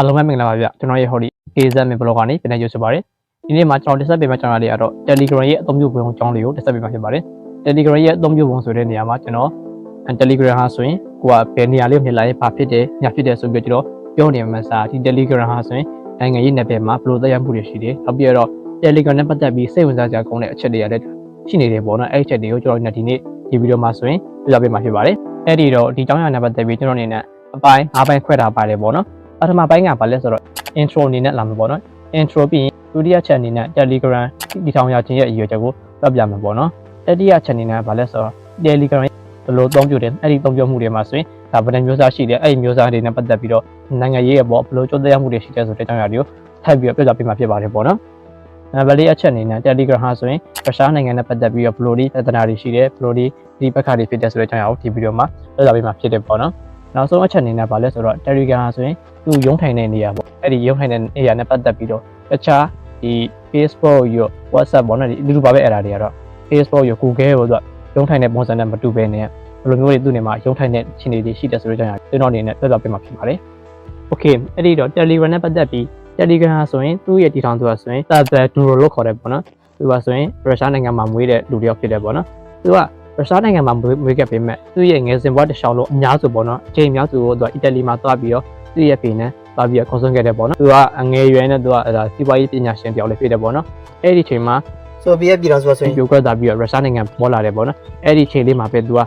အားလုံးပဲမင်္ဂလာပါဗျကျွန်တော်ရဲ့ဟော်ဒီ KZ မင်ဘလော့ကနေပြန်နေရွှေ့ပါတယ်ဒီနေ့မှာကျွန်တော်တက်ဆက်ပေးမယ့်ကျွန်တော်လေးကတော့ Telegram ရဲ့အသုံးပြုပုံအကြောင်းလေးကိုတက်ဆက်ပေးမှာဖြစ်ပါတယ် Telegram ရဲ့အသုံးပြုပုံဆိုတဲ့နေရာမှာကျွန်တော် Telegram ဟာဆိုရင်ကိုကဘယ်နေရာလေးကိုမြင်လာရင်ဘာဖြစ်တယ်ညာဖြစ်တယ်ဆိုပြီးတော့ကျွန်တော်ပြောနေမှာစားဒီ Telegram ဟာဆိုရင်နိုင်ငံရေးနယ်ပယ်မှာဘယ်လိုသက်ရောက်မှုတွေရှိတယ်နောက်ပြီးတော့ Telegram နဲ့ပတ်သက်ပြီးစိတ်ဝင်စားကြကောင်းတဲ့အချက်တွေကလည်းရှိနေတယ်ပေါ့နော်အဲ့ဒီအချက်တွေကိုကျွန်တော်ဒီနေ့ဒီဗီဒီယိုမှာဆိုရင်ပြပြပေးမှာဖြစ်ပါတယ်အဲ့ဒီတော့ဒီအကြောင်းအရာနဲ့ပတ်သက်ပြီးကျွန်တော်အနေနဲ့အပိုင်း၅ပိုင်းခွဲထားပါတယ်ပေါ့နော် ပထမပိုင်းကဘာလဲဆိုတော့ intro အနေနဲ့လာမှာပေါ့နော် intro ပြီးရင်ဒုတိယချက်အနေနဲ့ Telegram ဒီထောင်ရခြင်းရဲ့အရွယ်ချက်ကိုပြပြမှာပေါ့နော်တတိယချက်အနေနဲ့ဘာလဲဆိုတော့ Telegram ဘယ်လိုအသုံးပြုတယ်အဲ့ဒီအသုံးပြုမှုတွေမှာဆိုရင်ဒါဗဒန်မျိုးစားရှိတယ်အဲ့ဒီမျိုးစားတွေနဲ့ပတ်သက်ပြီးတော့နိုင်ငံရေးရဲ့ပေါ့ဘယ်လိုကြိုးစားမှုတွေရှိတယ်ဆိုတဲ့အကြောင်းအရာတွေကိုထပ်ပြီးတော့ပြပြပေးမှာဖြစ်ပါတယ်ပေါ့နော်နံပါတ်လေးအချက်အနေနဲ့ Telegram ဟာဆိုရင်ရုရှားနိုင်ငံနဲ့ပတ်သက်ပြီးတော့ဘယ်လိုဒီပြဿနာတွေရှိတယ်ဘယ်လိုဒီဒီပက္ခတွေဖြစ်တယ်ဆိုတဲ့အကြောင်းအရာကိုဒီဗီဒီယိုမှာပြပြပေးမှာဖြစ်တယ်ပေါ့နော် နောက်ဆုံးအချက်အနေနဲ့ဘာလဲဆိုတော့ Telegram ဟာဆိုရင်သူရုံးထိုင်တဲ့နေရာပေါ့အဲ့ဒီရုံးထိုင်တဲ့နေရာနဲ့ပတ်သက်ပြီးတော့တခြားဒီ Facebook ရော WhatsApp ပေါ့နော်ဒီလူလူပါပဲအဲ့ဒါတွေကတော့ Facebook ရော Google ရောသူကရုံးထိုင်တဲ့ပုံစံနဲ့မတူဘဲနဲ့ဘယ်လိုမျိုးတွေသူ့နေမှာရုံးထိုင်တဲ့အခြေအနေတွေရှိတယ်ဆိုတော့ကျွန်တော်အနေနဲ့ပြသပေးမှာဖြစ်ပါတယ်။ Okay အဲ့ဒီတော့ Telegram နဲ့ပတ်သက်ပြီး Telegram ဟာဆိုရင်သူ့ရဲ့တည်ထောင်သူကဆိုရင် Tablet Duro လို့ခေါ်တယ်ပေါ့နော်။သူကဆိုရင်ရုရှားနိုင်ငံမှာမွေးတဲ့လူတစ်ယောက်ဖြစ်တယ်ပေါ့နော်။သူက ရုရှားနိုင်ငံမှာမွေးခဲ့ပေမဲ့သူ့ရဲ့ငယ်စဉ်ဘဝတစ်လျှောက်လုံးအများစုပေါ့နော်။အချိန်အများစုကိုသူကအီတလီမှာသွားပြီးတော့သူ့ရဲ့ဖေနဲ့သွားပြီးတော့ခေါ်ဆုံးခဲ့တယ်ပေါ့နော်။သူကအငယ်ရွယ်နဲ့သူကအဲဒါစီးပွားရေးပညာရှင်တစ်ယောက်လည်းဖြစ်တယ်ပေါ့နော်။အဲ့ဒီအချိန်မှာဆိုဗီယက်ပြည်တော်စုဆိုရင်ပြိုကွက်သွားပြီးတော့ရုရှားနိုင်ငံပေါ်လာတယ်ပေါ့နော်အဲ့ဒီချိန်လေးမှာပဲသူက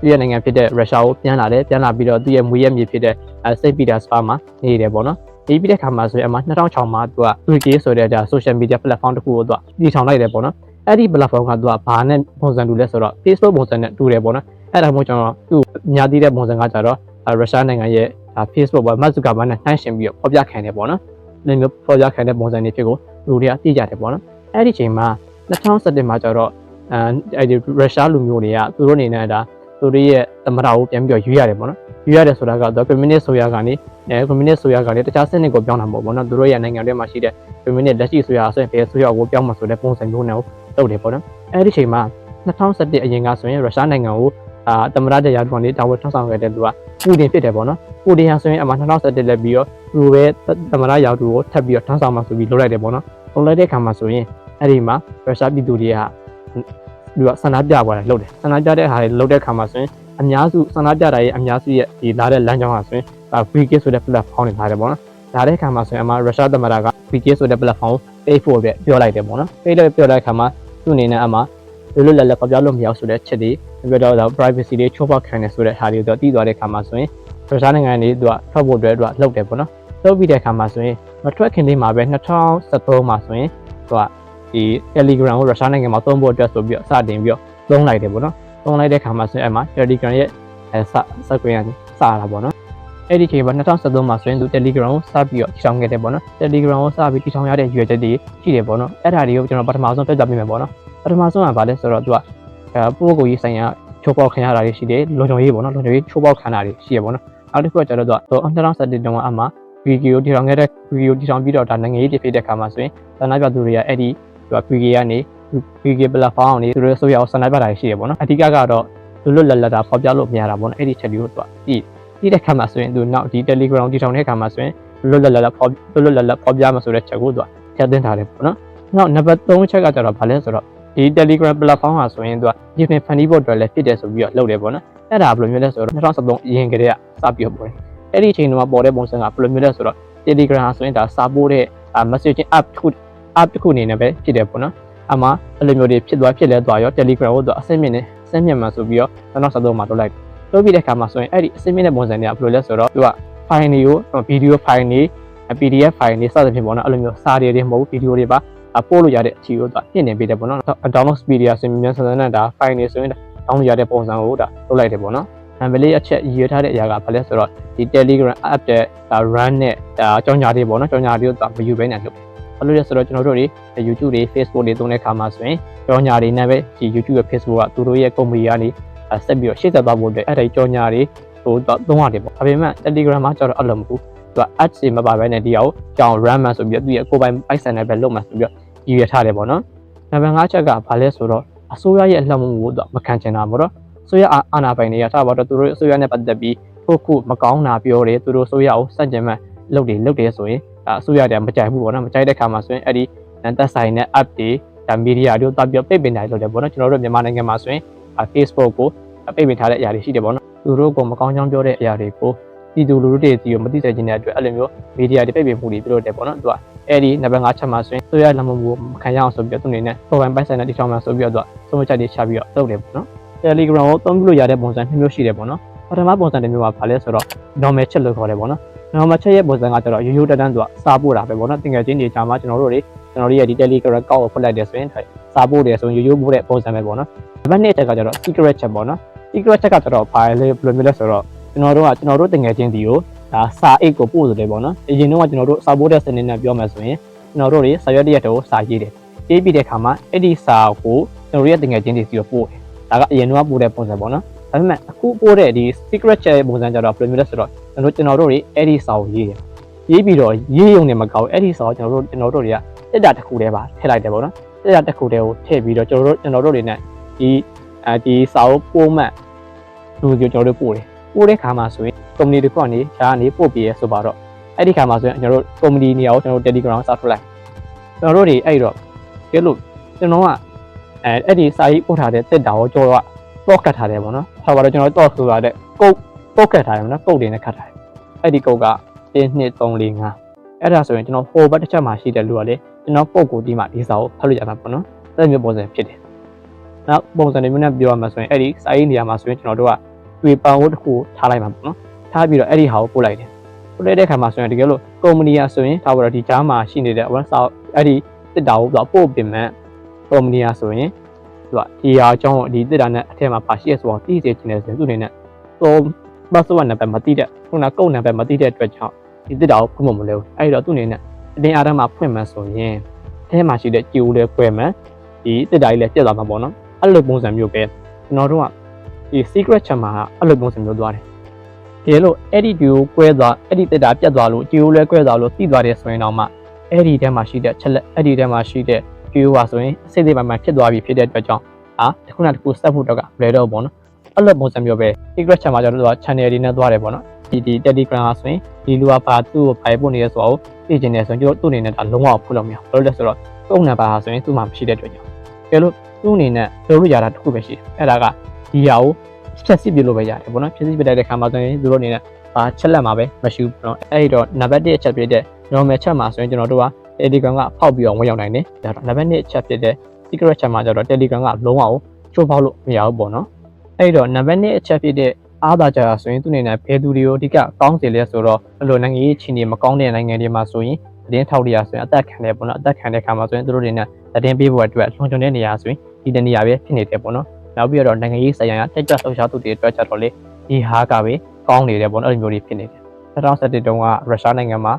သူ့ရဲ့နိုင်ငံဖြစ်တဲ့ရုရှားကိုပြန်လာတယ်ပြန်လာပြီးတော့သူ့ရဲ့မွေးရမြေဖြစ်တဲ့စိတ်ပီတာစပါမှာနေတယ်ပေါ့နော်ဒီပြီးတဲ့ခါမှာဆိုရင်အမှ2006မှာသူက Twitter ဆိုတဲ့ဒါ social media platform တစ်ခုကိုသူကတည်ထောင်လိုက်တယ်ပေါ့နော် အဲ့ဒီ platform ကသူကဘာနဲ့ပုံစံတူလဲဆိုတော့ Facebook ပုံစံနဲ့တူတယ်ပေါ့နော်အဲ့ဒါမှမဟုတ်ကျွန်တော်သူ့ညာတည်တဲ့ပုံစံကကြတော့ရုရှားနိုင်ငံရဲ့ Facebook ပေါ်မှာဇူကာဘန်နဲ့နှိုင်းရှင်ပြီးတော့ဖော်ပြခံတယ်ပေါ့နော်ဒီမျိုးဖော်ပြခံတဲ့ပုံစံတွေဖြစ်ကိုလူတွေကသိကြတယ်ပေါ့နော်အဲ့ဒီချိန်မှာ2017မှာကျတော့အဲအဲဒီရုရှားလူမျိုးတွေကသူတို့အနေနဲ့ဒါသူတို့ရဲ့သမရကိုပြန်ပြီးတော့ယူရတယ်ပေါ့နော်ယူရတယ်ဆိုတာကတော့ communist ဆိုရကနေအဲ communist ဆိုရကနေတခြားစနစ်ကိုပြောင်းတာမဟုတ်ပေါ့နော်သူတို့ရဲ့နိုင်ငံတွေမှာရှိတဲ့ communist လက်ရှိဆိုရဆိုရင်ဘယ်ဆိုရကိုပြောင်းမှာဆိုတဲ့ပုံစံမျိုးနဲ့ လုပ်တယ်ပေါ့နော်အဲဒီချိန်မှာ2017အရင်ကဆိုရင်ရုရှားနိုင်ငံကိုအာသမရတရားတွန်လေးတာဝန်ထမ်းဆောင်ခဲ့တဲ့သူကပူတင်ဖြစ်တယ်ပေါ့နော်ပူတင်ဟာဆိုရင်အမှ2017လက်ပြီးတော့သူပဲသမရရောက်သူကိုထပ်ပြီးတော့ထမ်းဆောင်မှာဆိုပြီးလုပ်လိုက်တယ်ပေါ့နော်လုပ်လိုက်တဲ့အခါမှာဆိုရင်အဲ့ဒီမှာရုရှားပြည်သူတွေကသူကဆန္ဒပြသွားတယ်လုပ်တယ်ဆန္ဒပြတဲ့ဟာတွေလုပ်တဲ့အခါမှာဆိုရင်အများစုဆန္ဒပြတာရဲ့အများစုရဲ့ဒီလာတဲ့လမ်းကြောင်းဟာဆိုရင်ဒါ VK ဆိုတဲ့ platform တွေလာတယ်ပေါ့နော်လာတဲ့အခါမှာဆိုရင်အမှရုရှားသမ္မတက VK ဆိုတဲ့ platform ကို pay for ပဲပြောလိုက်တယ်ပေါ့နော် pay လို့ပြောတဲ့အခါမှာသူ့အနေနဲ့အမှလွတ်လွတ်လပ်လပ်ပြောလို့မရဆိုတဲ့ချက်တွေပြီးတော့ privacy တွေချိုးဖောက်ခံနေဆိုတဲ့ဟာတွေကိုသူတည်သွားတဲ့အခါမှာဆိုရင်ရုရှားနိုင်ငံတွေသူကထွက်ဖို့အတွက်သူကလှုပ်တယ်ပေါ့နော်လှုပ်ပြီးတဲ့အခါမှာဆိုရင်မထွက်ခင်လေးမှာပဲ2013မှာဆိုရင်သူကဒီ Telegram ကိုရုရှားနိုင်ငံမှာသုံးဖို့အတွက်ဆိုပြီးတော့စတင်ပြီးတော့သုံးလိုက်တယ်ပေါ့နော်သုံးလိုက်တဲ့အခါမှာဆိုရင်အဲ့မှာ Telegram ရဲ့အဲစစကွင်းကနေစလာပေါ့နော် အဲ့ဒီချိန်မှာ2013မှာဆိုရင်သူ Telegram ကိုစပြီးတော့တည်ထောင်ခဲ့တယ်ပေါ့နော် Telegram ကိုစပြီးတည်ထောင်ရတဲ့ရွေချက်တွေရှိတယ်ပေါ့နော်အဲ့ဒါတွေကိုကျွန်တော်ပထမဆုံးပြသပေးမယ်ပေါ့နော်ပထမဆုံးကဘာလဲဆိုတော့သူကအဲပို့ကိုကြီးဆိုင်ရာချိုးပေါက်ခံရတာတွေရှိတယ်လုံခြုံရေးပေါ့နော်လုံခြုံရေးချိုးပေါက်ခံတာတွေရှိရပေါ့နော်နောက်တစ်ခုကကျတော့သူက2017တုန်းကအမှဗီဒီယိုတည်ထောင်ခဲ့တဲ့ဗီဒီယိုတည်ထောင်ပြီးတော့ဒါနိုင်ငံရေးတည်ဖြစ်တဲ့အခါမှာဆိုရင်သနာပြသူတွေကအဲ့ဒီသူက PK ကနေ PK platform ကနေသူတို့ဆိုရအောင်ဆန္ဒပြတာရှိရပေါ့နော်အဓိကကတော့လွတ်လွတ်လပ်လပ်တာဖော်ပြလို့မရတာပေါ့နော်အဲ့ဒီချက်လေးကိုသူကဒီ ဒီတဲ့ခါမှာဆိုရင်သူနောက်ဒီ Telegram တည်ထောင်တဲ့ခါမှာဆိုရင်လွတ်လွတ်လပ်လပ်ဖော်လွတ်လွတ်လပ်လပ်ဖော်ပြမှာဆိုတဲ့ချက်ကိုသူကထည့်သွင်းထားတယ်ပေါ့နော်နောက်နံပါတ်3ချက်ကကျတော့ဘာလဲဆိုတော့ဒီ Telegram platform ဟာဆိုရင်သူက Gifting Funny Bot တွေလည်းဖြစ်တယ်ဆိုပြီးတော့လုပ်တယ်ပေါ့နော်အဲ့ဒါဘယ်လိုမျိုးလဲဆိုတော့2013အရင်ကတည်းကစပြီးတော့ပေါ်တယ်အဲ့ဒီအချိန်တုန်းကပေါ်တဲ့ပုံစံကဘယ်လိုမျိုးလဲဆိုတော့ Telegram ဟာဆိုရင်ဒါစာပို့တဲ့ messaging app တစ်ခု app တစ်ခုအနေနဲ့ပဲဖြစ်တယ်ပေါ့နော်အမှအဲ့လိုမျိုးတွေဖြစ်သွားဖြစ်လဲသွားရော Telegram ကိုသူအဆင့်မြင့်နေအဆင့်မြင့်မှာဆိုပြီးတော့2013မှာလုပ်လိုက် လုပ်ပြီးတဲ့အခါမှာဆိုရင်အဲ့ဒီအဆင့်မြင့်တဲ့ပုံစံတွေကဘယ်လိုလဲဆိုတော့သူက file တွေကို video file တွေ PDF file တွေစသဖြင့်ပေါ့နော်အဲ့လိုမျိုးစာတွေတွေမဟုတ်ဘူး video တွေပါပို့လို့ရတဲ့အချီကိုသူကပြင်နေပေးတယ်ပေါ့နော် download speed တွေကဆိုရင်မြန်ဆန်ဆန်နဲ့ဒါ file တွေဆိုရင် download ရတဲ့ပုံစံကိုဒါလုပ်လိုက်တယ်ပေါ့နော်နံပါတ်လေးအချက်ရည်ထားတဲ့အရာကဘာလဲဆိုတော့ဒီ Telegram app တဲ့ဒါ run နဲ့ဒါကြောင်ညာတွေပေါ့နော်ကြောင်ညာတွေကိုသူမယူဘဲနဲ့လုပ်ဘာလို့လဲဆိုတော့ကျွန်တော်တို့တွေ YouTube တွေ Facebook တွေသုံးတဲ့အခါမှာဆိုရင်ကြောင်ညာတွေနဲ့ပဲဒီ YouTube ရဲ့ Facebook ကသူတို့ရဲ့ company ကနေ ဆက်ပြီးတော့ရှေ့ဆက်သွားဖို့အတွက်အဲ့ဒီကြောင်ညာတွေဟိုသုံးရတယ်ပေါ့ဒါပေမဲ့ Telegram မှာကျတော့အဲ့လိုမဟုတ်ဘူးသူက ads တွေမပါဘဲနဲ့ဒီအောင်ကြောင် run မှဆိုပြီးတော့သူရဲ့ကိုယ်ပိုင်ပိုက်ဆံနဲ့ပဲလုပ်မှဆိုပြီးတော့ရည်ရထားတယ်ပေါ့နော်နံပါတ်5ချက်ကဘာလဲဆိုတော့အစိုးရရဲ့အလှမ်းမှုကိုသူမခံချင်တာပေါ့နော်အစိုးရအာဏာပိုင်တွေကထားပါတော့သူတို့အစိုးရနဲ့ပတ်သက်ပြီးခုခုမကောင်းတာပြောတယ်သူတို့အစိုးရကိုစန့်ကျင်မဲ့လုပ်တွေလုပ်တယ်ဆိုရင်ဒါအစိုးရတည်းမကြိုက်ဘူးပေါ့နော်မကြိုက်တဲ့ခါမှာဆိုရင်အဲ့ဒီသက်ဆိုင်တဲ့ app တွေဒါမီဒီယာတွေတောက်ပြီးပိတ်ပင်တာလုပ်တယ်ပေါ့နော်ကျွန်တော်တို့မြန်မာနိုင်ငံမှာဆိုရင် Facebook ကိုပိတ်ပင်ထားတဲ့အရာတွေရှိတယ်ပေါ့နော်သူတို့ကမကောင်းကြောင်းပြောတဲ့အရာတွေကိုပြည်သူလူထုတွေစီကိုမသိစေချင်တဲ့အတွက်အဲ့လိုမျိုးမီဒီယာတွေပိတ်ပင်မှုတွေပြုလုပ်တယ်ပေါ့နော်သူကအဲ့ဒီနံပါတ်5ချက်မှာဆိုရင်ဆိုရလက်မမှုမခံရအောင်ဆိုပြီးတော့သူအနေနဲ့ပုံပိုင်ပိုင်ဆိုင်တဲ့တိထောင်မှာဆိုပြီးတော့သူကသုံးချက်တွေချပြီးတော့လုပ်တယ်ပေါ့နော် Telegram ကိုသုံးလို့ရတဲ့ပုံစံနှစ်မျိုးရှိတယ်ပေါ့နော်ပထမပုံစံတစ်မျိုးကဘာလဲဆိုတော့ normal chat လို့ခေါ်တယ်ပေါ့နော် normal chat ရဲ့ပုံစံကကျတော့ရိုးရိုးတန်းတန်းသူကစာပို့တာပဲပေါ့နော်တင်ငယ်ချင်းတွေကြားမှာကျွန်တော်တို့တွေ ကျွန်တော်တို့ရဲ့ဒီ Telegram ကောက်ကိုဖွင့်လိုက်တယ်ဆိုရင်စာပို့တယ်ဆိုရင်ရိုးရိုးပို့တဲ့ပုံစံပဲပေါ့နော်နံပါတ်2ချက်ကကျတော့ secret chat ပေါ့နော် secret chat ကကျတော့ဘာလဲဘယ်လိုမျိုးလဲဆိုတော့ကျွန်တော်တို့ကကျွန်တော်တို့တင်ငယ်ချင်းဒီကိုဒါစာအိတ်ကိုပို့ဆိုတယ်ပေါ့နော်အရင်တော့ကကျွန်တော်တို့စာပို့တဲ့စနစ်နဲ့ပြောမယ်ဆိုရင်ကျွန်တော်တို့တွေစာရွက်တရက်တော့စာရေးတယ်ရေးပြီးတဲ့အခါမှာအဲ့ဒီစာကိုကျွန်တော်တို့ရဲ့တင်ငယ်ချင်းတွေစီကိုပို့တယ်ဒါကအရင်တော့ပို့တဲ့ပုံစံပေါ့နော်ဒါပေမဲ့အခုပို့တဲ့ဒီ secret chat ရဲ့ပုံစံကြတော့ဘယ်လိုမျိုးလဲဆိုတော့ကျွန်တော်ကျွန်တော်တို့တွေအဲ့ဒီစာကိုရေးတယ်ရေးပြီးတော့ရေးရုံနဲ့မကောက်အဲ့ဒီစာကိုကျွန်တော်တို့ကျွန်တော်တို့တွေက တက်တာတစ်ခုတည်းပါထည့်လိုက်တယ်ပေါ့နော်တက်တာတစ်ခုတည်းကိုထည့်ပြီးတော့ကျွန်တော်တို့ကျွန်တော်တို့တွေနဲ့ဒီအဲဒီစာကိုပို့မှတ်လူစီကိုကျွန်တော်တို့ပို့တယ်ပို့တဲ့ခါမှာဆိုရင်ကုမ္ပဏီတစ်ခုကနေရှားကနေပို့ပြီးရဆိုပါတော့အဲ့ဒီခါမှာဆိုရင်ကျွန်တော်တို့ကုမ္ပဏီနေရာကိုကျွန်တော်တို့ Telegram စောက်ထုတ်လိုက်ကျွန်တော်တို့တွေအဲ့တော့ကဲလို့ကျွန်တော်ကအဲအဲ့ဒီစာရေးပို့ထားတဲ့တက်တာကိုကျွန်တော်ကတော့ကတ်ထားတယ်ပေါ့နော်။ဆိုတော့ကျွန်တော်တော့ဆိုတာတဲ့ကုတ်ပုတ်ကတ်ထားတယ်ပေါ့နော်။ကုတ်တွေနဲ့ခတ်ထားတယ်။အဲ့ဒီကုတ်က1 2 3 4 5အဲ့ဒါဆိုရင်ကျွန်တော်ဟိုဘက်တစ်ချက်မှာရှိတဲ့လူကလေ ကျွန်တော်ပုံကိုဒီမှာဒီစာကိုဖတ်လို့ရတာပေါ့နော်။အဲ့လိုမျိုးပုံစံဖြစ်တယ်။နောက်ပုံစံတွေမျိုးနဲ့ပြောရမှာဆိုရင်အဲ့ဒီစာရေးနေရာမှာဆိုရင်ကျွန်တော်တို့ကတွေ့ပန်ဝတ်တစ်ခုထားလိုက်မှာပေါ့နော်။ထားပြီးတော့အဲ့ဒီဟာကိုပို့လိုက်တယ်။ပို့လိုက်တဲ့အခါမှာဆိုရင်တကယ်လို့ကုမ္ပဏီကဆိုရင်ထားပါတော့ဒီကြားမှာရှိနေတဲ့ one စာအဲ့ဒီတစ်တာကိုပို့ပြင်မဲ့ကုမ္ပဏီကဆိုရင်သူကဒီဟာအကြောင်းဒီတစ်တာနဲ့အထက်မှာပါရှိရဆိုတော့သိစေချင်တယ်ဆိုရင်သူအနေနဲ့သုံး password နံပါတ်မသိတဲ့ခုနကုတ်နံပါတ်မသိတဲ့အတွက်ကြောင့်ဒီတစ်တာကိုဖွင့်မမလဲဘူးအဲ့တော့သူအနေနဲ့ အတင်းအားထဲမှာဖွင့်မှဆိုရင်အထဲမှာရှိတဲ့ကြိုးလေးဖွင့်မှဒီတစ်တာကြီးလည်းပြတ်သွားမှာပေါ့နော်အဲ့လိုပုံစံမျိုးပဲကျွန်တော်တို့ကဒီ secret chat မှာအဲ့လိုပုံစံမျိုးသွားတယ်ဒီလိုအဲ့ဒီဒီကိုကွဲသွားအဲ့ဒီတစ်တာပြတ်သွားလို့ကြိုးလည်းကွဲသွားလို့သိသွားတယ်ဆိုရင်တော့မှအဲ့ဒီထဲမှာရှိတဲ့ချက်လက်အဲ့ဒီထဲမှာရှိတဲ့ကြိုးပါဆိုရင်စိတ်စိတ်ပိုင်းမှာဖြစ်သွားပြီဖြစ်တဲ့အတွက်ကြောင့်အာတစ်ခုနတစ်ခုစက်ဖို့တော့ကမလဲတော့ဘောနော်အဲ့လိုပုံစံမျိုးပဲ secret chat မှာကျတော့ channel တွေနဲ့သွားတယ်ပေါ့နော်ဒီဒီ Telegram ဆိုရင်ဒီလူကဘာသူ့ကိုဖိုင်ပို့နေရဆိုတော့ သိချင်တယ်ဆိုရင်ကျွန်တော်သူ့အနေနဲ့ဒါလုံးဝဖုတ်လို့မရဘူးဘာလို့လဲဆိုတော့ကုန်းနံပါတ်ဟာဆိုရင်သူ့မှာမရှိတဲ့အတွက်ကြောင့်ကဲလို့သူ့အနေနဲ့ပြောလို့ရတာတစ်ခုပဲရှိတယ်အဲ့ဒါကဒီဟာကိုချက်စစ်ပြလို့ပဲရတယ်ပေါ့နော်ချက်စစ်ပြတဲ့ခါမှာဆိုရင်သူတို့အနေနဲ့ဘာချက်လက်မှာပဲမရှိဘူးပေါ့နော်အဲ့ဒီတော့နံပါတ်1အချက်ပြတဲ့ normal chat မှာဆိုရင်ကျွန်တော်တို့က Telegram ကဖောက်ပြီးတော့ဝင်ရောက်နိုင်တယ်ဒါတော့နံပါတ်2အချက်ဖြစ်တဲ့ secret chat မှာကျတော့ Telegram ကလုံးဝချိုးဖောက်လို့မရဘူးပေါ့နော်အဲ့ဒီတော့နံပါတ်2အချက်ဖြစ်တဲ့ အားသာကြတာဆိုရင်သူအနေနဲ့ဘယ်သူတွေကိုအဓိကကောင်းစေလဲဆိုတော့အဲ့လိုနိုင်ငံရေးချင်းတွေမကောင်းတဲ့နိုင်ငံတွေမှာဆိုရင်သတင်းထောက်တွေကဆိုရင်အသက်ခံတယ်ပေါ့နော်အသက်ခံတဲ့ခါမှာဆိုရင်သူတို့တွေနဲ့သတင်းပေးဖို့အတွက်လွန်ကျွံတဲ့နေရာဆိုရင်ဒီတနေရာပဲဖြစ်နေတယ်ပေါ့နော်နောက်ပြီးတော့နိုင်ငံရေးဆိုင်ရာတက်ကြွလှုပ်ရှားသူတွေအတွက်ကြတော့လေဒီဟာကပဲကောင်းနေတယ်ပေါ့နော်အဲ့လိုမျိုးတွေဖြစ်နေတယ်2017တုန်းကရုရှားနိုင်ငံမှာ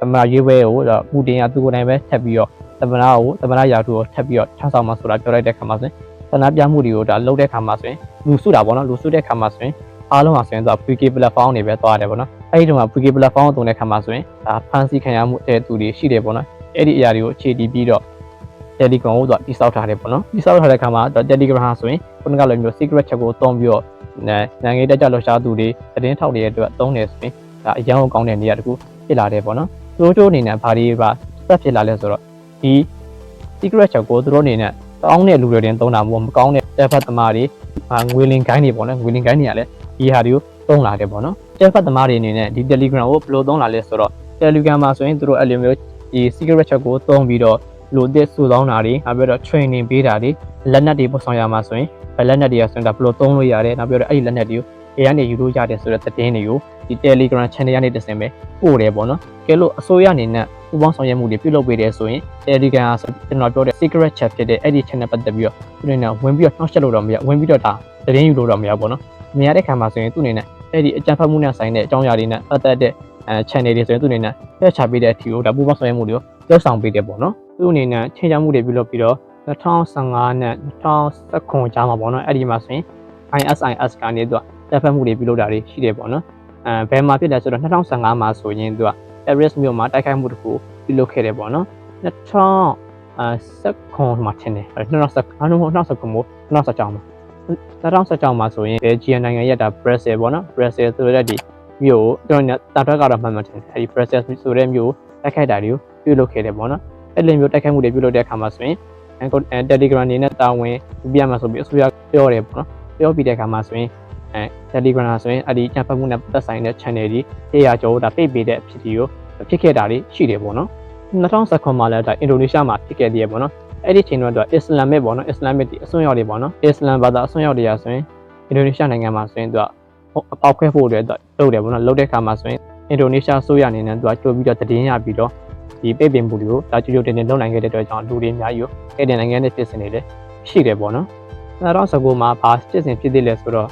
သမ္မတရွေးပွဲကိုတော့ပူတင်ကသူကိုယ်တိုင်ပဲထပ်ပြီးတော့သမ္မတကိုသမ္မတရာထူကိုထပ်ပြီးတော့ထပ်ဆောင်မှဆိုတာပြောလိုက်တဲ့ခါမှာဆိုရင်ဆန္ဒပြမှုတွေကိုဒါလုပ်တဲ့ခါမှာဆိုရင်လူစုတာပေါ့နော်လူစုတဲ့ခါမှာဆိုရင် အားလုံးဟာဆိုရင်သူက PK platform တွေပဲသွားတယ်ပေါ့နော်အဲ့ဒီတော့ PK platform ကိုတုံးတဲ့ခါမှာဆိုရင်ဒါဖန်စီခံရမှုတဲ့သူတွေရှိတယ်ပေါ့နော်အဲ့ဒီအရာတွေကိုအခြေတည်ပြီးတော့ Telegram ကိုသူကတိစောက်ထားတယ်ပေါ့နော်တိစောက်ထားတဲ့ခါမှာ Telegram ဟာဆိုရင်ခုနကလိုမျိုး secret chat ကိုတုံးပြီးတော့နိုင်ငံတက်ကြလှရှားသူတွေသတင်းထောက်တွေရဲ့အတွက်တုံးတယ်ဆိုရင်ဒါအရန်ကိုကောင်းတဲ့နေရာတခုဖြစ်လာတယ်ပေါ့နော်သူတို့အနေနဲ့ဘာတွေပါဆက်ဖြစ်လာလဲဆိုတော့ဒီ secret chat ကိုသူတို့အနေနဲ့ကောင်းတဲ့လူတွေတင်သုံးတာမဟုတ်မကောင်းတဲ့တက်ဖတ်သမားတွေငွေလင်ကိုင်းတွေပေါ့နော်ငွေလင်ကိုင်းတွေကလည်း ဒီဟာတွေကိုသုံးလာတယ်ပေါ့နော်တက်ဖတ်သမားတွေအနေနဲ့ဒီ Telegram ကိုဘယ်လိုသုံးလာလဲဆိုတော့ Telegram မှာဆိုရင်သူတို့အဲ့လိုမျိုးဒီ secret chat ကိုသုံးပြီးတော့လူအသစ်စုဆောင်းတာတွေနောက်ပြီးတော့ training ပေးတာတွေလက်နက်တွေပို့ဆောင်ရမှာဆိုရင်လက်နက်တွေကဆိုရင်ဒါဘယ်လိုသုံးလို့ရတယ်နောက်ပြီးတော့အဲ့ဒီလက်နက်တွေကိုအေကနေယူလို့ရတယ်ဆိုတဲ့သတင်းတွေကိုဒီ Telegram channel ကနေတစင်ပဲပို့တယ်ပေါ့နော်ကဲလို့အစိုးရအနေနဲ့ပူပေါင်းဆောင်ရွက်မှုတွေပြုလုပ်ပေးတယ်ဆိုရင် Telegram ဆိုကျွန်တော်ပြောတဲ့ secret chat ဖြစ်တဲ့အဲ့ဒီ channel ပတ်သက်ပြီးတော့သူအနေနဲ့ဝင်ပြီးတော့နှောက်ယှက်လို့တော့မရဝင်ပြီးတော့ဒါသတင်းယူလို့တော့မရပေါ့နော် မြင်ရတဲ့ခံမှာဆိုရင်သူအနေနဲ့အဲ့ဒီအကြံဖတ်မှုနဲ့ဆိုင်တဲ့အကြောင်းအရာတွေနဲ့ပတ်သက်တဲ့အဲ channel တွေဆိုရင်သူအနေနဲ့တက်ချပေးတဲ့အထီကိုဒါပူပေါင်းဆောင်ရွက်မှုတွေကိုလုပ်ဆောင်ပေးတယ်ပေါ့နော်သူအနေနဲ့ချိန်ချမှုတွေပြုလုပ်ပြီးတော့2015နဲ့2019ကြားမှာပေါ့နော်အဲ့ဒီမှာဆိုရင် ISIS ကနေသူကတက်ဖတ်မှုတွေပြုလုပ်တာတွေရှိတယ်ပေါ့နော်အဲဘယ်မှာဖြစ်လဲဆိုတော့2015မှာဆိုရင်သူက Paris မြို့မှာတိုက်ခိုက်မှုတစ်ခုပြုလုပ်ခဲ့တယ်ပေါ့နော်2019မှာထင်တယ်2019အနု2019မို့2019 မှာ2019မှာဆိုရင်ဘယ်ဂျီယန်နိုင်ငံရဲ့ဒါ Brazil ပေါ့နော် Brazil ဆိုတဲ့ဒီမြို့ကိုကျွန်တော်တာထွက်ကတော့မှန်မှန်တယ်အဲဒီ process ဆိုတဲ့မြို့ကိုတိုက်ခိုက်တာတွေကိုပြုလုပ်ခဲ့တယ်ပေါ့နော်အဲ့လိုမျိုးတိုက်ခိုက်မှုတွေပြုလုပ်တဲ့အခါမှာဆိုရင်အဲ Telegram အနေနဲ့တာဝန်ပြရမှာဆိုပြီးအစိုးရပြောတယ်ပေါ့နော်ပြောပြီးတဲ့အခါမှာဆိုရင်အဲ Telegram ဆိုရင်အဲ့ဒီချဖတ်မှုနဲ့သက်ဆိုင်တဲ့ channel တွေ100ကျော်ဒါပိတ်ပေးတဲ့အဖြစ်ဒီကိုဖြစ်ခဲ့တာတွေရှိတယ်ပေါ့နော်2019မှာလည်းဒါအင်ဒိုနီးရှားမှာဖြစ်ခဲ့သေးရပေါ့နော် အဲ့ဒီချိန်တော့အစ္စလာမစ်ပေါ့နော်အစ္စလာမစ်ဒီအစွန်းရောက်တွေပေါ့နော်အစ္စလမ်ဘာသာအစွန်းရောက်တွေရဆိုရင်အင်ဒိုနီးရှားနိုင်ငံမှာဆိုရင်သူကအပေါက်ခွဲဖို့အတွက်လုပ်တယ်ပေါ့နော်လုပ်တဲ့အခါမှာဆိုရင်အင်ဒိုနီးရှားဆိုရအနေနဲ့သူကကြိုပြီးတော့တည်င်းရပြီးတော့ဒီပိတ်ပင်မှုတွေကိုဒါကြိုကြိုတင်တင်လုပ်နိုင်ခဲ့တဲ့အတွက်ကြောင့်လူတွေအများကြီးကိုအဲ့ဒီနိုင်ငံနဲ့ပြည်စင်နေတယ်ရှိတယ်ပေါ့နော်2019မှာဘာပြည်စင်ဖြစ်သေးလဲဆိုတော့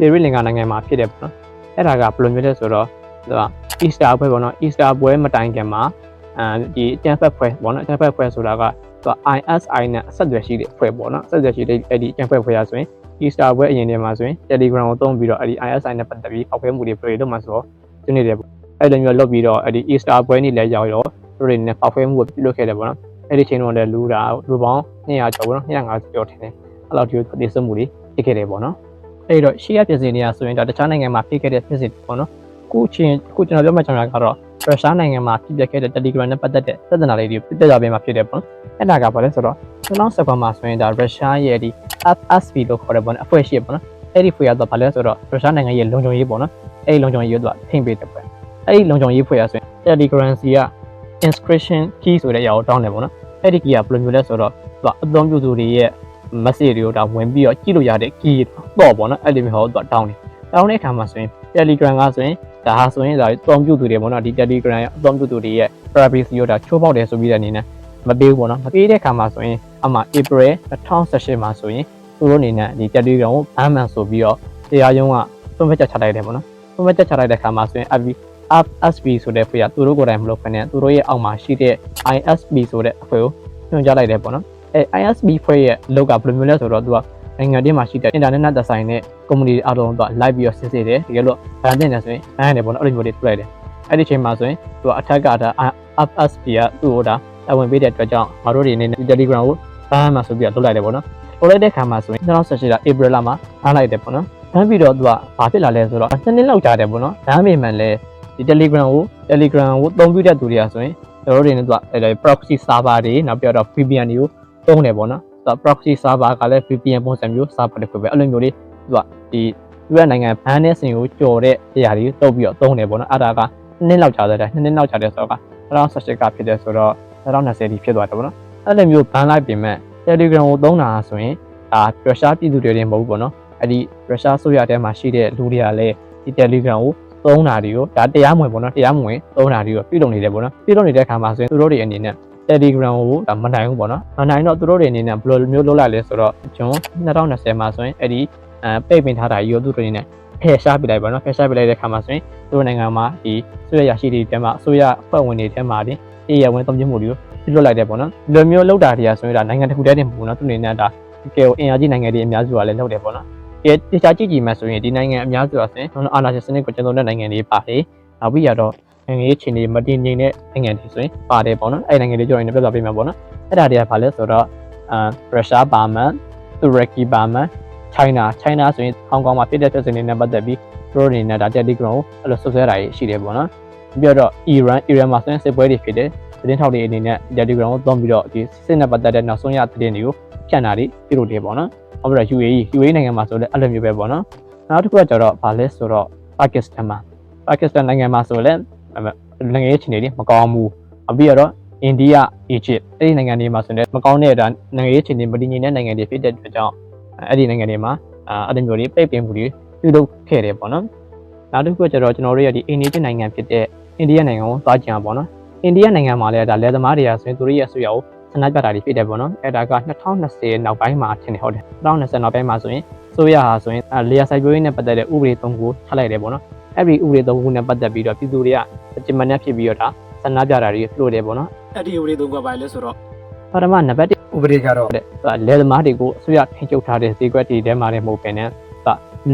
လေရီလင်္ကာနိုင်ငံမှာဖြစ်တယ်ပေါ့နော်အဲ့ဒါကဘယ်လိုမျိုးလဲဆိုတော့သူက Easter ပွဲပေါ့နော် Easter ပွဲမတိုင်ခင်မှာအဲဒီအကျန်းဖက်ပွဲပေါ့နော်အကျန်းဖက်ပွဲဆိုတာက သူက ISI နဲ့အဆက်အသွယ်ရှိတဲ့အဖွဲ့ပေါ့နော်အဆက်အသွယ်ရှိတဲ့အဲ့ဒီအကျန်းဖက်ပွဲရဆိုရင် Easter ပွဲအရင်တည်းမှာဆိုရင် Telegram ကိုသုံးပြီးတော့အဲ့ဒီ ISI နဲ့ပတ်သက်ပြီးပောက်ခွဲမှုတွေပြည့်လို့မှဆိုတော့ဒီနေ့တယ်ပေါ့အဲ့လိုမျိုးလုပ်ပြီးတော့အဲ့ဒီ Easter ပွဲနေ့လည်းရောက်ရောသူတွေနဲ့ပောက်ခွဲမှုကိုပြုလုပ်ခဲ့တယ်ပေါ့နော်အဲ့ဒီချိန်တော့လည်းလူတာလူပေါင်း200ကျော်ပေါ့နော်250ကျော်ထင်တယ်အဲ့လောက်ဒီတည်ဆမှုတွေဖြစ်ခဲ့တယ်ပေါ့နော်အဲ့တော့ရှေ့ရပြည်စင်တွေကဆိုရင်ဒါတခြားနိုင်ငံမှာဖြစ်ခဲ့တဲ့ပြည်စင်ပေါ့နော် ခုချင်းခုကျွန်တော်ပြောမှကျွန်တော်ကတော့ရုရှားနိုင်ငံမှာဖြစ်ပျက်ခဲ့တဲ့ Telegram နဲ့ပတ်သက်တဲ့ပြဿနာလေးတွေပြပြကြပေးမှာဖြစ်တယ်ပေါ့နော်အဲ့ဒါကဘာလဲဆိုတော့2010မှာဆိုရင်ဒါရုရှားရဲ့ဒီ FSB လို့ခေါ်တဲ့ပေါ့နော်အဖွဲ့ရှိပေါ့နော်အဲ့ဒီဖွဲ့ရတော့ဘာလဲဆိုတော့ရုရှားနိုင်ငံရဲ့လုံခြုံရေးပေါ့နော်အဲ့ဒီလုံခြုံရေးတော့ထိမ့်ပေးတဲ့ဖွဲ့အဲ့ဒီလုံခြုံရေးဖွဲ့ရဆိုရင် Telegram စီက inscription key ဆိုတဲ့အရာကိုတောင်းတယ်ပေါ့နော်အဲ့ဒီ key ကဘယ်လိုမျိုးလဲဆိုတော့သူကအသုံးပြုသူတွေရဲ့ message တွေကိုဒါဝင်ပြီးတော့ကြည့်လို့ရတဲ့ key တော့ပေါ့နော်အဲ့ဒီမျိုးဟောသူကတောင်းတယ်တောင်းတဲ့အခါမှာဆိုရင် Telegram ကဆိုရင် ဒါဟာဆိုရင်ဒါအသုံးပြုသူတွေပေါ့နော်ဒီ Telegram ရဲ့အသုံးပြုသူတွေရဲ့ privacy ကိုဒါချိုးပေါက်တယ်ဆိုပြီးတဲ့အနေနဲ့မပေးဘူးပေါ့နော်မပေးတဲ့အခါမှာဆိုရင်အမှ April 2018မှာဆိုရင်သူတို့အနေနဲ့ဒီ Telegram ကို ban မှန်ဆိုပြီးတော့တရားရုံးကသုံးဖက်ချက်ချလိုက်တယ်ပေါ့နော်သုံးဖက်ချက်ချလိုက်တဲ့အခါမှာဆိုရင် FB FSB ဆိုတဲ့ဖွဲ့ကသူတို့ကိုယ်တိုင်မလုပ်ခနဲ့သူတို့ရဲ့အောက်မှာရှိတဲ့ ISB ဆိုတဲ့အဖွဲ့ကိုညွှန်ကြားလိုက်တယ်ပေါ့နော်အဲ ISB ဖွဲ့ရဲ့အလုပ်ကဘယ်လိုမျိုးလဲဆိုတော့သူက နိုင်ငံတည်းမှာရှိတဲ့ internet နဲ့သက်ဆိုင်တဲ့ community အားလုံးတော့ live ပြီးတော့စစ်စစ်တယ်တကယ်လို့ဗန်တင်တယ်ဆိုရင်ဗန်ရတယ်ပေါ့နော်အဲ့လိုမျိုးတွေတွေ့လိုက်တယ်အဲ့ဒီချိန်မှာဆိုရင်သူကအထက်ကဒါ FSB ကသူ့ကိုဒါအဝင်ပေးတဲ့အတွက်ကြောင့်ငါတို့တွေအနေနဲ့ Telegram ကိုဗန်မှာဆိုပြီးတော့လုပ်လိုက်တယ်ပေါ့နော်လုပ်လိုက်တဲ့ခါမှာဆိုရင်2018က April လမှာဗန်လိုက်တယ်ပေါ့နော်ဗန်ပြီးတော့သူကဘာဖြစ်လာလဲဆိုတော့နှစ်နှစ်လောက်ကြာတယ်ပေါ့နော်ဒါမှမဟုတ်လည်းဒီ Telegram ကို Telegram ကိုသုံးပြတဲ့သူတွေကဆိုရင်ကျွန်တော်တို့တွေနဲ့သူက proxy server တွေနောက်ပြီးတော့ VPN တွေကိုသုံးတယ်ပေါ့နော် သူက proxy server ကလည်း VPN ပုံစံမျိုး server တစ်ခုပဲအဲ့လိုမျိုးလေးသူကဒီသူရဲ့နိုင်ငံဘန်းနဲ့စင်ကိုကြော်တဲ့အရာတွေတုပ်ပြီးတော့သုံးတယ်ပေါ့နော်အဲ့ဒါကနှစ်လောက်ကြာတယ်နှစ်နှစ်လောက်ကြာတယ်ဆိုတော့2018ကဖြစ်တယ်ဆိုတော့2020ဒီဖြစ်သွားတယ်ပေါ့နော်အဲ့လိုမျိုးဘန်းလိုက်ပြင်မဲ့ Telegram ကိုသုံးတာဆိုရင်ဒါရုရှားပြည်သူတွေတွေမဟုတ်ဘူးပေါ့နော်အဲ့ဒီရုရှားဆိုရတဲ့မှာရှိတဲ့လူတွေကလည်းဒီ Telegram ကိုသုံးတာတွေကိုဒါတရားမဝင်ပေါ့နော်တရားမဝင်သုံးတာတွေကိုပြုလုပ်နေတယ်ပေါ့နော်ပြုလုပ်နေတဲ့အခါမှာဆိုရင်သူတို့တွေအနေနဲ့ Telegram ကိုဒါမနိုင်ဘူးပေါ့နော်မနိုင်တော့သူတို့တွေအနေနဲ့ဘယ်လိုမျိုးလုပ်လိုက်လဲဆိုတော့ဂျွန်2020မှာဆိုရင်အဲ့ဒီအဲပိတ်ပင်ထားတာကြီးကိုသူတို့တွေနဲ့ဖယ်ရှားပြလိုက်ပါတော့ဖယ်ရှားပြလိုက်တဲ့အခါမှာဆိုရင်သူတို့နိုင်ငံမှာဒီဆိုရရရှိတွေတဲမှာအစိုးရအဖွဲ့ဝင်တွေတဲမှာဒီအေးရဝင်သုံးပြမှုတွေကိုပြုလုပ်လိုက်တယ်ပေါ့နော်ဒီလိုမျိုးလုပ်တာတွေကဆိုရင်ဒါနိုင်ငံတစ်ခုတည်းတင်မဟုတ်ဘူးနော်သူနေနဲ့ဒါကဲအင်အားကြီးနိုင်ငံတွေအများစုကလည်းလုပ်တယ်ပေါ့နော်ဒီတခြားကြည့်ကြည့်မှဆိုရင်ဒီနိုင်ငံအများစုကဆိုရင်အာဏာရှင်စနစ်ကိုကျင့်သုံးတဲ့နိုင်ငံတွေပါတယ်နောက်ပြီးရတော့ နိုင်ငံရေးချင်းတွေမတင်ငိမ်တဲ့နိုင်ငံတွေဆိုရင်ပါတယ်ပေါ့နော်အဲ့နိုင်ငံတွေကြောင့်လည်းပြပြပေးမှာပေါ့နော်အဲ့ဒါတွေကဘာလဲဆိုတော့အာရုရှားပါမန်တူရကီပါမန် China China ဆိုရင်ဟောင်ကောင်မှာဖြစ်တဲ့ပြည်စင်တွေနဲ့ပတ်သက်ပြီးသူတို့အနေနဲ့ဒါ Telegram ကိုအဲ့လိုဆွဆွဲတာရှိတယ်ပေါ့နော်ပြီးတော့ Iran Iran မှာဆိုရင်စစ်ပွဲတွေဖြစ်တယ်သတင်းထောက်တွေအနေနဲ့ Telegram ကိုသုံးပြီးတော့ဒီစစ်နဲ့ပတ်သက်တဲ့နောက်ဆုံးရသတင်းတွေကိုဖြန့်တာတွေပြုလုပ်တယ်ပေါ့နော်။နောက်ပြီးတော့ UAE UAE နိုင်ငံမှာဆိုလည်းအဲ့လိုမျိုးပဲပေါ့နော်။နောက်တစ်ခုကကျတော့ဗာလဲဆိုတော့ Pakistan မှာ Pakistan နိုင်ငံမှာဆိုလည်းနို င်ငံရေးအခြေအနေတွေမကောင်းဘူး။အပြီးတော့အိန္ဒိယ Egypt အဲ့ဒီနိုင်ငံတွေမှာဆိုလည်းမကောင်းတဲ့ဒါနိုင်ငံရေးအခြေအနေမတည်ငြိမ်တဲ့နိုင်ငံတွေဖြစ်တဲ့အတွက်ကြောင့်အဲ့ဒီနိုင်ငံတွေမှာအဲ့ဒီမျိုးတွေပိတ်ပင်မှုတွေပြုလုပ်ခဲ့တယ်ပေါ့နော်။နောက်တစ်ခုကကျတော့ကျွန်တော်တို့ရဲ့ဒီအိန္ဒိယနိုင်ငံဖြစ်တဲ့အိန္ဒိယနိုင်ငံကိုသွားကြအောင်ပေါ့နော်။အိန္ဒိယနိုင်ငံမှာလည်းဒါလယ်သမားတွေကဆိုရင်သူတို့ရဲ့ဆွေရောက်ဆန္ဒပြတာတွေဖြစ်တယ်ပေါ့နော်အဲ့ဒါက2020နောက်ပိုင်းမှာထင်တယ်ဟုတ်တယ်2020နောက်ပိုင်းမှာဆိုရင်ဆိုရဟာဆိုရင်လေယာစိုက်ပျိုးရေးနဲ့ပတ်သက်တဲ့ဥပဒေ၃ခုထပ်လိုက်တယ်ပေါ့နော် အဲ့ဒီဥပဒေ၃ခုနဲ့ပတ်သက်ပြီးတော့ပြည်သူတွေကကြင်မနဲ့ဖြစ်ပြီးတော့ဒါဆန္ဒပြတာတွေပြုလုပ်တယ်ပေါ့နော်အဲ့ဒီဥပဒေသုံးကပါလဲဆိုတော့ပထမနံပါတ်1ဥပဒေကတော့တဲ့လယ်သမားတွေကိုအစိုးရထိန်းချုပ်ထားတဲ့ဈေးကွက်တွေထဲမှာလည်းမဟုတ်ပဲနဲ့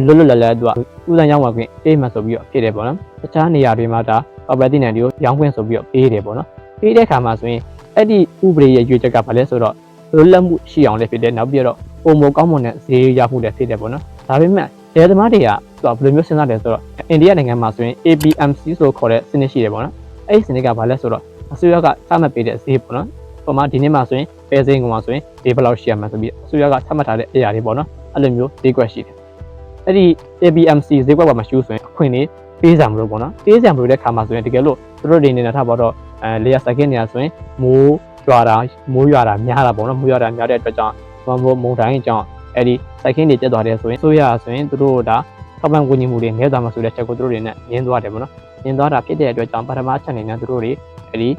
လွတ်လွတ်လပ်လပ်သူကဥဒန်းရောင်းဝယ်ခွင့်ပေးမှဆိုပြီးတော့ဖြစ်တယ်ပေါ့နော်တခြားနေရာတွေမှာဒါ property နယ်တွေကိုရောင်းခွင့်ဆိုပြီးတော့ပေးတယ်ပေါ့နော်ပေးတဲ့အခါမှာဆိုရင်အဲ့ဒီဥပဒေရဲ့ရွေးချက်ကဘာလဲဆိုတော့လွတ်လပ်မှုရှိအောင်လည်းဖြစ်တယ်နောက်ပြီးတော့ပုံမကောင်းမွန်တဲ့ဈေးရမှုလည်းဖြစ်တယ်ပေါ့နော်ဒါပေမဲ့ တရဲသမားတွေကသူကဘယ်လိုမျိုးစဉ်းစားလဲဆိုတော့အိန္ဒိယနိုင်ငံမှာဆိုရင် APMC ဆိုခေါ်တဲ့စနစ်ရှိတယ်ပေါ့နော်အဲ့ဒီစနစ်ကဘာလဲဆိုတော့အစိုးရကသတ်မှတ်ပေးတဲ့ဈေးပေါ့နော်ပုံမှန်ဒီနေ့မှာဆိုရင်ပဲစိမ်းကောင်မှာဆိုရင်ဒီဘယ်လောက်ရှိရမှာဆိုပြီးအစိုးရကသတ်မှတ်ထားတဲ့အရာတွေပေါ့နော်အဲ့လိုမျိုးဈေးကွက်ရှိတယ်အဲ့ဒီ APMC ဈေးကွက်ပါမှာရှိလို့ဆိုရင်အခွင့်လေးပေးစံမလို့ပေါ့နော်ပေးစံမလို့တဲ့ခါမှာဆိုရင်တကယ်လို့သူတို့တွေနေတာထားပါတော့အဲလေယာစကင်နေတာဆိုရင်မိုးရွာတာမိုးရွာတာများတာပေါ့နော်မိုးရွာတာများတဲ့အတွက်ကြောင့်မမိုးမုန်တိုင်းကြောင့် အဲ့ဒီစိုက်ခင်းတွေတက်သွားတယ်ဆိုရင်ဆိုရဆိုရင်သူတို့ဒါထောက်ပံ့ကူညီမှုတွေနည်းသွားမှာဆိုတဲ့ချက်ကိုသူတို့တွေနဲ့ညင်းသွားတယ်ပေါ့နော်ညင်းသွားတာဖြစ်တဲ့အတွက်ကြောင့်ပထမချက်အနေနဲ့သူတို့တွေအဲ့ဒီ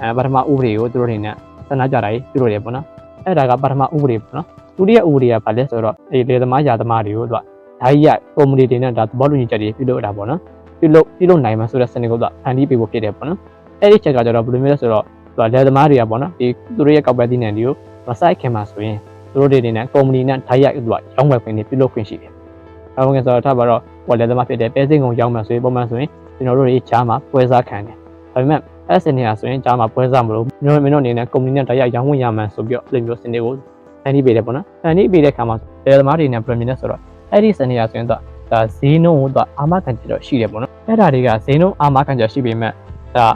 အဲပထမဥပဒေကိုသူတို့တွေနဲ့ဆန္ဒကြတာကြီးပြုလုပ်တယ်ပေါ့နော်အဲ့ဒါကပထမဥပဒေပေါ့နော်ဒုတိယဥပဒေကဘာလဲဆိုတော့အဲ့ဒီလေသမားယာသမားတွေကိုသူကဓာတ်ရိုက်ကွန်မြူနီတီနဲ့ဒါသဘောတူညီချက်တွေပြုလုပ်တာပေါ့နော်ပြုလုပ်ပြုလုပ်နိုင်မှာဆိုတဲ့စနစ်ကိုသူကဖန်တီးပေးဖို့ဖြစ်တယ်ပေါ့နော်အဲ့ဒီချက်ကကြတော့ဘယ်လိုမျိုးလဲဆိုတော့သူကလေသမားတွေကပေါ့နော်ဒီသူတို့ရဲ့ကောက်ပဲသီးနှံတွေကိုမဆိုင်ခင်မှာဆိုရင် သူတို့တွေနဲ့ကုမ္ပဏီနဲ့ဓာတ်ရိုက်သူကရောင်းဝယ်ခွင့်တွေပြုလုပ်ခွင့်ရှိတယ်။အဲဝင်ဆိုတော့ထားပါတော့ဟိုလေသမားဖြစ်တဲ့ပဲစင်းကုန်ရောင်းမှဆိုရင်ပုံမှန်ဆိုရင်ကျွန်တော်တို့တွေချားမှာပွဲစားခံတယ်။ဒါပေမဲ့အဲ့စနေဟာဆိုရင်ချားမှာပွဲစားမလို့ကျွန်တော်မင်းတို့အနေနဲ့ကုမ္ပဏီနဲ့ဓာတ်ရိုက်ရောင်းဝင်ရမှန်ဆိုပြီးတော့အဲ့လိုမျိုးစနေကိုဖန်တီးပေးတယ်ပေါ့နော်။ဖန်တီးပေးတဲ့ခါမှာလေသမားတွေနဲ့ပြင်နေဆိုတော့အဲ့ဒီစနေဟာဆိုရင်တော့ဒါဈေးနှုန်းကိုတော့အာမခံချက်တော့ရှိတယ်ပေါ့နော်။အဲ့ဒါတွေကဈေးနှုန်းအာမခံချက်ရှိပေမဲ့ဒါ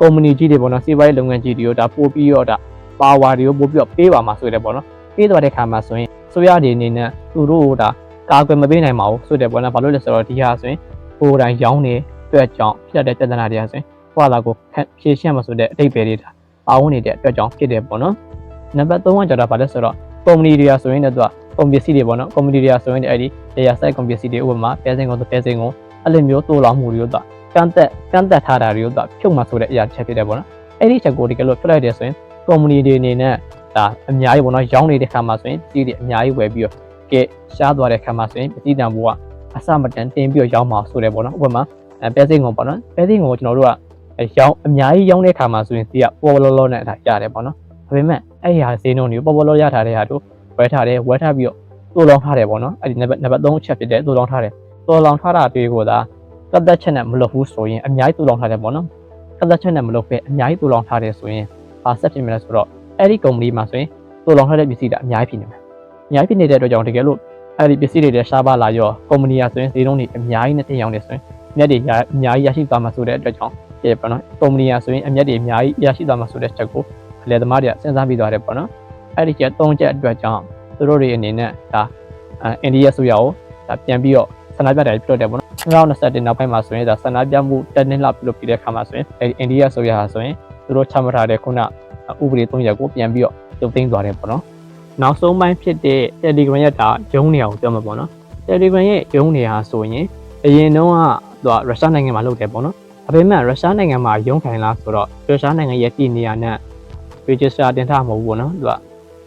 ကုမ္ပဏီကြီးတွေပေါ့နော်စီးပွားရေးလုပ်ငန်းကြီးတွေကိုဒါပို့ပြီးတော့ဒါပါဝါတွေကိုပို့ပြီးတော့ပေးပါမှာဆိုတယ်ပေါ့နော်။ ပေးသွားတဲ့ခါမှာဆိုရင်ဆိုရတွေအနေနဲ့သူတို့ကဒါကာကွယ်မပေးနိုင်ပါဘူးဆိုတယ်ပေါ့နော်။ဘာလို့လဲဆိုတော့ဒီဟာဆိုရင်ကိုယ်တိုင်ရောင်းနေအတွက်ကြောင့်ဖြစ်တဲ့ပြဿနာတွေကဆိုရင်ဟွာလာကိုဖြေရှင်းမှာဆိုတဲ့အတိတ်ပဲတွေဒါပါဝင်နေတဲ့အတွက်ကြောင့်ဖြစ်တယ်ပေါ့နော်။နံပါတ်3ကကြတော့ဘာလဲဆိုတော့ကုမ္ပဏီတွေကဆိုရင်လည်းသူကကွန်ပစ္စည်းတွေပေါ့နော်။ကုမ္ပဏီတွေကဆိုရင်အဲ့ဒီ layer site ကွန်ပစ္စည်းတွေဥပမာပဲစင်ကုန်ဆိုပဲစင်ကုန်အဲ့လိုမျိုးတိုးလောင်မှုတွေကိုသူကကန့်သက်ကန့်သက်ထားတာတွေကိုသူကဖြုတ်မှဆိုတဲ့အရာတစ်ချက်ဖြစ်တယ်ပေါ့နော်။အဲ့ဒီချက်ကိုဒီကလို့ဖြုတ်လိုက်တယ်ဆိုရင်ကုမ္ပဏီတွေအနေနဲ့ ဒါအများကြီးပေါ့နော်ရောင်းနေတဲ့ခါမှာဆိုရင်ပစ္စည်းတွေအများကြီးဝယ်ပြီးတော့ကဲရှားသွားတဲ့ခါမှာဆိုရင်ပစ္စည်းတန်ဖိုးကအစမတန်တင်ပြီးတော့ရောင်းမှာဆိုတယ်ပေါ့နော်ဥပမာအဲပဲစိတ်ငုံပေါ့နော်ပဲစိတ်ငုံကိုကျွန်တော်တို့ကအဲရောင်းအများကြီးရောင်းတဲ့ခါမှာဆိုရင်ဒီကပေါ်ပေါ်လောလောနဲ့ဒါရတယ်ပေါ့နော်ဒါပေမဲ့အဲ့ဒီဟာဈေးနှုန်းတွေကိုပေါ်ပေါ်လောရထားတဲ့ဟာတို့ဝယ်ထားတယ်ဝယ်ထားပြီးတော့သို့လောင်းထားတယ်ပေါ့နော်အဲ့ဒီနံပါတ်နံပါတ်3အချက်ဖြစ်တဲ့သို့လောင်းထားတယ်သို့လောင်းထားတာတွေကိုဒါကတ်သက်ချက်နဲ့မလုပ်ဘူးဆိုရင်အများကြီးသို့လောင်းထားတယ်ပေါ့နော်ကတ်သက်ချက်နဲ့မလုပ်ပဲအများကြီးသို့လောင်းထားတယ်ဆိုရင်ဘာဆက်ဖြစ်မလဲဆိုတော့ အဲ့ဒီကုမ္ပဏီမှာဆိုရင်သို့လောင်းထားတဲ့ပစ္စည်းတွေအများကြီးဖြစ်နေမယ်အများကြီးဖြစ်နေတဲ့အတွက်ကြောင့်တကယ်လို့အဲ့ဒီပစ္စည်းတွေလည်းရှားပါလာရောကုမ္ပဏီကဆိုရင်ဈေးနှုန်းတွေအများကြီးနဲ့တင်ရောင်းနေဆိုရင်အမြတ်တွေရအများကြီးရရှိသွားမှာဆိုတဲ့အတွက်ကြောင့်ပြပေါ့နော်ကုမ္ပဏီကဆိုရင်အမြတ်တွေအများကြီးရရှိသွားမှာဆိုတဲ့ချက်ကိုအလဲသမားတွေကစဉ်းစားပြီးသွားတယ်ပေါ့နော်အဲ့ဒီချက်၃ချက်အတွက်ကြောင့်သူတို့တွေအနေနဲ့ဒါအဲအိန္ဒိယဆိုရကိုဒါပြန်ပြီးတော့ဆန္ဒပြတယ်ပြတော့တယ်ပေါ့နော်2021နောက်ပိုင်းမှာဆိုရင်ဒါဆန္ဒပြမှုတစ်နှစ်လောက်ပြုလုပ်ပြီးတဲ့အခါမှာဆိုရင်အဲဒီအိန္ဒိယဆိုရဟာဆိုရင်သူတို့ချမှတ်ထားတဲ့ခုန ဥပဒေ၃ရပ်ကိုပြန်ပြီးတော့တုတ်သိမ်းသွားတယ်ပေါ့နော်နောက်ဆုံးပိုင်းဖြစ်တဲ့ Telegram ရဲ့ဒါရုံးနေအောင်ပြောမှာပေါ့နော် Telegram ရဲ့ရုံးနေဟာဆိုရင်အရင်တုန်းကသူကရုရှားနိုင်ငံမှာလုပ်တယ်ပေါ့နော်ဒါပေမဲ့ရုရှားနိုင်ငံမှာရုံးခိုင်လားဆိုတော့ရုရှားနိုင်ငံရဲ့တည်နေရာနဲ့ register တင်ထားမှာမဟုတ်ဘူးပေါ့နော်သူက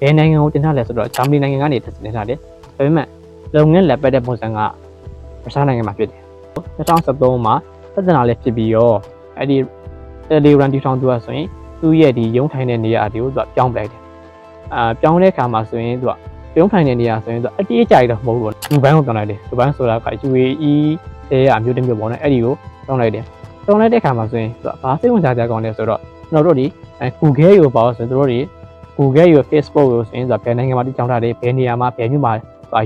ဘယ်နိုင်ငံကိုတင်ထားလဲဆိုတော့ဂျာမနီနိုင်ငံကနေတင်ထားတယ်ဒါပေမဲ့လုပ်ငန်းလက်ပတ်တဲ့ပုံစံကရုရှားနိုင်ငံမှာဖြစ်တယ်2013မှာပြဿနာလည်းဖြစ်ပြီးတော့အဲ့ဒီ Telegram တီထောင်သူကဆိုရင် သူ့ရဲ့ဒီရုံးထိုင်တဲ့နေရာတွေကိုသူကပြောင်းပလိုက်တယ်အာပြောင်းတဲ့အခါမှာဆိုရင်သူကရုံးထိုင်တဲ့နေရာဆိုရင်သူအတိအကျတော့မဟုတ်ဘူးလူပိုင်းကိုပြောင်းလိုက်တယ်လူပိုင်းဆိုတာက UAE တဲ့ရအမျိုးတစ်မျိုးပေါ့နော်အဲ့ဒီကိုပြောင်းလိုက်တယ်ပြောင်းလိုက်တဲ့အခါမှာဆိုရင်သူကဘာစိတ်ဝင်စားကြကောင်းလဲဆိုတော့ကျွန်တော်တို့ဒီအဲ Google ကိုပေါ့ဆိုရင်တို့တွေ Google ရော Facebook ရောဆိုရင်ဆိုဘယ်နိုင်ငံမှာတိကျထားတယ်ဘယ်နေရာမှာဘယ်မြို့မှာ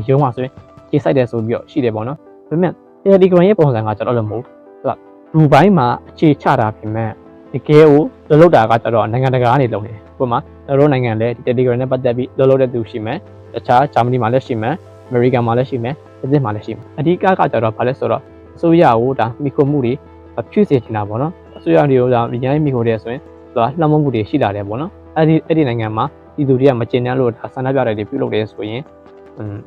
ရုံးမှာဆိုရင်ကြီးစိုက်တယ်ဆိုပြီးတော့ရှိတယ်ပေါ့နော်ဒါပေမဲ့ Telegram ရဲ့ပုံစံကကျွန်တော်လည်းမဟုတ်သူကလူပိုင်းမှာအခြေချတာပြင်မဲ့ တကယ်ကိုလှုပ်လှုပ်တာကကျတော့နိုင်ငံတကာကနေလုပ်နေတယ်ဥပမာကျွန်တော်တို့နိုင်ငံလည်းဒီ Telegram နဲ့ပတ်သက်ပြီးလှုပ်လှုပ်တဲ့သူရှိမယ်တခြားဂျာမနီမှာလည်းရှိမယ်အမေရိကန်မှာလည်းရှိမယ်အသစ်မှာလည်းရှိမယ်အဓိကကကျတော့ဘာလဲဆိုတော့အစိုးရကိုဒါမိခိုမှုတွေဖြည့်စေချင်တာပေါ့နော်အစိုးရတွေကိုဒါရင်းမိခိုတဲ့ဆိုရင်သူကလှမ်းမမှုတွေရှိလာတယ်ပေါ့နော်အဲ့ဒီအဲ့ဒီနိုင်ငံမှာပြည်သူတွေကမကျင်တဲ့လို့ဒါဆန္ဒပြတဲ့တွေပြုလုပ်တယ်ဆိုရင်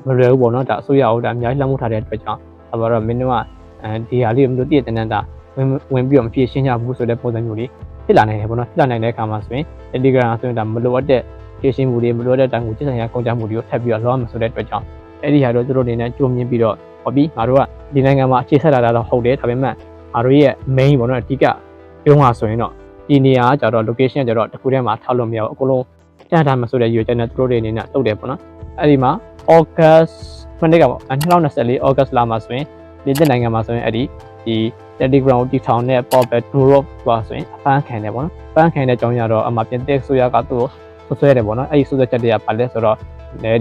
မလွယ်ဘူးပေါ့နော်ဒါအစိုးရကိုဒါအများကြီးလှမ်းမှုထားတဲ့အတွက်ကြောင့်ဒါပါတော့မင်းတို့ကအဲဒီဟာလေးမျိုးတည့်တန်းတန်းဒါ ဝင်ဝင်ပြီးတော့မဖြည့်ရှင်းကြဘူးဆိုတဲ့ပုံစံမျိုးတွေဖြစ်လာနိုင်တယ်ပေါ့နော်ဖြစ်လာနိုင်တဲ့အခါမှာဆိုရင် Telegram ဆိုရင်ဒါမလိုအပ်တဲ့ဖြည့်ရှင်းမှုတွေမလိုအပ်တဲ့တိုင်ကိုစိတ်ဆိုင်ရာကုန်ကြမှုတွေကိုထပ်ပြီးတော့လောရမယ်ဆိုတဲ့အတွက်ကြောင့်အဲ့ဒီဟာတော့သူတို့အနေနဲ့ကြိုမြင်ပြီးတော့ဟောပြီးငါတို့ကဒီနိုင်ငံမှာအခြေဆက်လာတာတော့ဟုတ်တယ်ဒါပေမဲ့ငါတို့ရဲ့ main ပေါ့နော်အဓိကရုံးဟာဆိုရင်တော့ဒီနေရာကကြတော့ location ကကြတော့တစ်ခုတည်းမှာထားလို့မရဘူးအကုန်လုံးတန်တာမဆိုတဲ့ရွေးချက်နဲ့သူတို့တွေအနေနဲ့တုတ်တယ်ပေါ့နော်အဲ့ဒီမှာ August မနေ့ကပေါ့2024 August လမှာဆိုရင်ဒီတဲ့နိုင်ငံမှာဆိုရင်အဲ့ဒီဒီ Telegram တီထောင်တဲ့ Popet Drop ပါဆိုရင်အဖမ်းခံတယ်ပေါ့နော်အဖမ်းခံတဲ့အကြောင်းရတော့အမှပြင်တဲ့ဆိုရကသူ့ကိုဆွဆွဲတယ်ပေါ့နော်အဲ့ဒီဆွဆွဲချက်တွေကဘာလဲဆိုတော့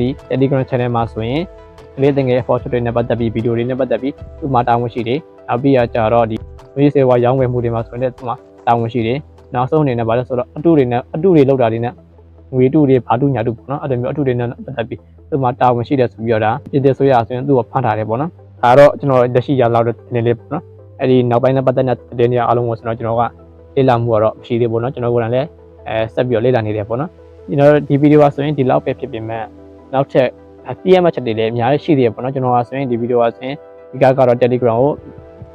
ဒီ Telegram channel မှာဆိုရင်လေးတင်ငယ် effort တွေနဲ့ပတ်သက်ပြီးဗီဒီယိုတွေနဲ့ပတ်သက်ပြီးသူ့မှာတာဝန်ရှိတယ်နောက်ပြီးတော့ကြတော့ဒီမွေးစေဝါရောင်းဝယ်မှုတွေမှာဆိုရင်လည်းသူ့မှာတာဝန်ရှိတယ်နောက်ဆုံးအနေနဲ့ဗာလဲဆိုတော့အတုတွေနဲ့အတုတွေလောက်တာတွေနဲ့ငွေတုတွေဘာတုညာတုပေါ့နော်အဲ့လိုမျိုးအတုတွေနဲ့ပတ်သက်ပြီးသူ့မှာတာဝန်ရှိတယ်ဆိုပြီးတော့ဒါပြည်သက်ဆိုရဆိုရင်သူ့ကိုဖမ်းထားတယ်ပေါ့နော်ဒါတော့ကျွန်တော်လက်ရှိရလောက်တဲ့တင်လေးပေါ့နော် အဲ့ဒီနောက်ပိုင်းနဲ့ပတ်သက်တဲ့သတင်းတွေအားလုံးကိုကျွန်တော်ကျွန်တော်ကလေ့လာမှုကတော့ဖြေသေးပေါ့နော်ကျွန်တော်ကိုယ်တိုင်လည်းအဲဆက်ပြီးတော့လေ့လာနေတယ်ပေါ့နော်ကျွန်တော်ဒီဗီဒီယိုပါဆိုရင်ဒီလောက်ပဲဖြစ်ပေမဲ့နောက်ထပ်သိရမယ့်ချက်တွေလည်းအများကြီးရှိသေးတယ်ပေါ့နော်ကျွန်တော်ကဆိုရင်ဒီဗီဒီယိုပါဆိုရင်ဒီကကတော့ Telegram ကို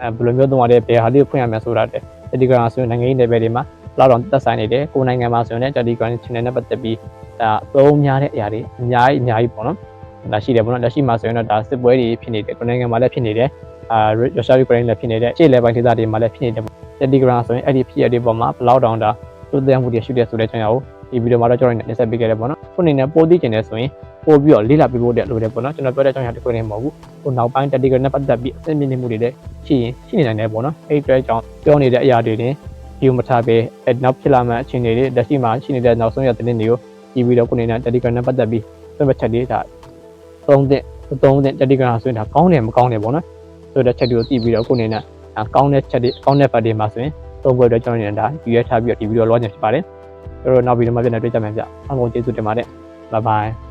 အဲဘယ်လိုမျိုးသုံးရလဲဘယ်ဟာလေးကိုဖွင့်ရမလဲဆိုတာတဲ့ Telegram ဆိုရင်နိုင်ငံရေး level တွေမှာလောက်တော့တက်ဆိုင်နေတယ်ကိုနိုင်ငံမှာဆိုရင်လည်း Telegram channel နဲ့ပတ်သက်ပြီးဒါအသုံးများတဲ့အရာတွေအများကြီးအများကြီးပေါ့နော်ဒါရှိတယ်ပေါ့နော်လက်ရှိမှာဆိုရင်တော့ဒါစစ်ပွဲတွေဖြစ်နေတယ်ကိုနိုင်ငံမှာလည်းဖြစ်နေတယ် အာရုရှားယူကရိန်းလည်းဖြစ်နေတဲ့ခြေလေပိုင်းဒေသတွေမှာလည်းဖြစ်နေတယ်ပေါ့ Telegram ဆိုရင်အဲ့ဒီဖြစ်ရတဲ့ပုံမှာဘလောက်တောင်တာသူ့တဲ့မှုတွေရှိတယ်ဆိုတဲ့အကြောင်းအရာကိုဒီဗီဒီယိုမှာတော့ကျွန်တော်နေဆက်ပေးခဲ့တယ်ပေါ့နော်ခုအနေနဲ့ပို့သိကျင်တယ်ဆိုရင်ပို့ပြီးတော့လေ့လာပေးဖို့တဲ့လိုတယ်ပေါ့နော်ကျွန်တော်ပြောတဲ့အကြောင်းအရာတစ်ခုတည်းမဟုတ်ဘူးဟိုနောက်ပိုင်း Telegram နဲ့ပတ်သက်ပြီးအသိမြင့်မှုတွေလည်းရှိရင်ရှိနေနိုင်တယ်ပေါ့နော်အဲ့ဒီအတွက်ကြောင့်ပြောနေတဲ့အရာတွေတင်ဒီမထားပဲအဲ့နောက်ဖြစ်လာမယ့်အခြေအနေတွေလက်ရှိမှာရှိနေတဲ့နောက်ဆုံးရတဲ့နေ့တွေကိုဒီဗီဒီယိုခုအနေနဲ့ Telegram နဲ့ပတ်သက်ပြီးသတ်မှတ်ချက်တွေဒါသုံးတဲ့သုံးတဲ့ Telegram ဆိုရင်ဒါကောင်းတယ်မကောင်းတယ်ပေါ့နော် ဆိုတဲ့ချက်တွေကိုသိပြီးတော့ခုအနေနဲ့ကောင်းတဲ့ချက်တွေကောင်းတဲ့ဘက်တွေမှာဆိုရင်သုံးဖို့အတွက်ကျွန်တော်နေတာယူရထားပြီးတော့ဒီဗီဒီယိုလောချင်ဖြစ်ပါတယ်ကျွန်တော်နောက်ဗီဒီယိုမှာပြန်တွေ့ကြမယ်ဗျအားလုံးကျေးဇူးတင်ပါတယ် bye bye